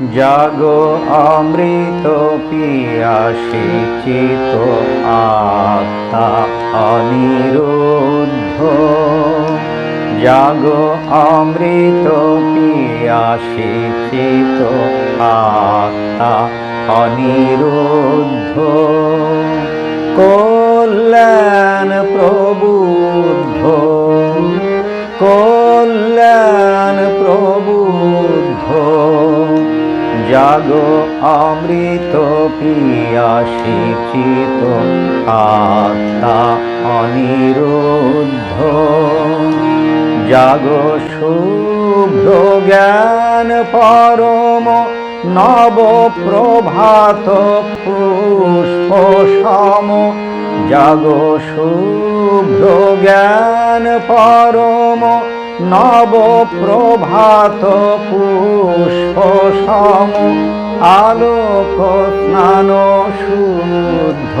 জাগো অমৃত পিয়াসী চিত আত্মা অনিরুদ্ধ। জাগো অমৃত পিয়াসী চিত আত্মা অনিরুদ্ধ। জাগো, অমৃত পিয়াসী চিত আত্মা অনিরুদ্ধ। জাগো শুভ্র জ্ঞান পরম নব প্রভাত পুষ্প সম। জাগো শুভ্র জ্ঞান পরম নব প্রভাত পুষ্প সম আলোক স্নান শুদ্ধ।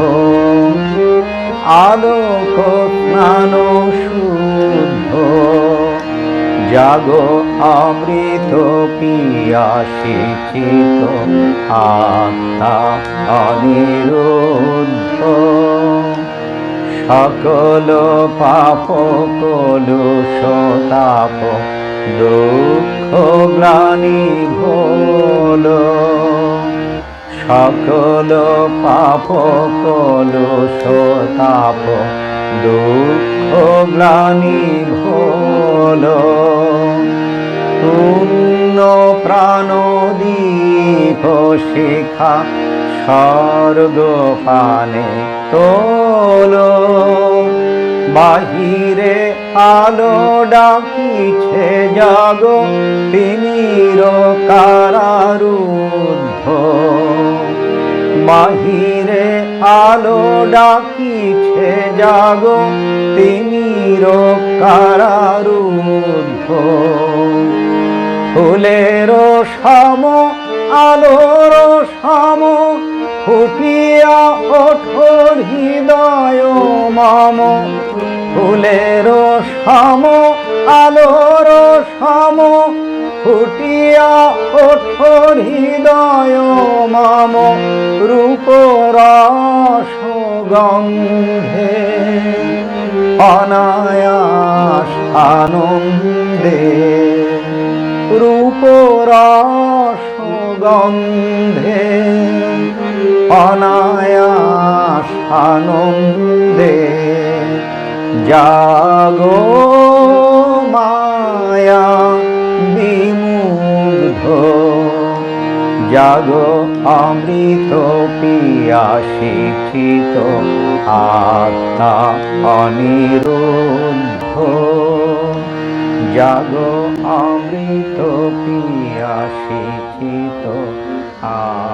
আলোক স্নান শুদ্ধ। জাগো অমৃত পিয়াসী চিত আত্মা অনিরুদ্ধ। সকল পাপ কলুষ তাপ দুঃখ গ্লানি ভোল। সকল পাপ কলুষ তাপ দুঃখ গ্লানি ভোল। পূর্ণ প্রাণ দীপ শিখা স্বর্গ তোল, বাহিরে আলো ডাকিছে, জাগ তিমির কারারুদ্ধ। বাহিরে আলো ডাকিছে, জাগ তিমির কারারুদ্ধ। ফুলের সম, আলোর সম ফুটিয়া ওঠোর হৃদয় মম। ফুলের সম, আলোর সম। ফুটিয়া ওঠোর হৃদয় মম। রূপরস গন্ধে অনায়াস আনন্দে। রূপরস গন্ধে অনায়াস আনন্দে জাগো মায়া বিমুগ্ধ। জাগো অমৃত পিয়াসী চিত আত্মা অনিরুদ্ধ। জাগো অমৃত পিয়াসী চিত আ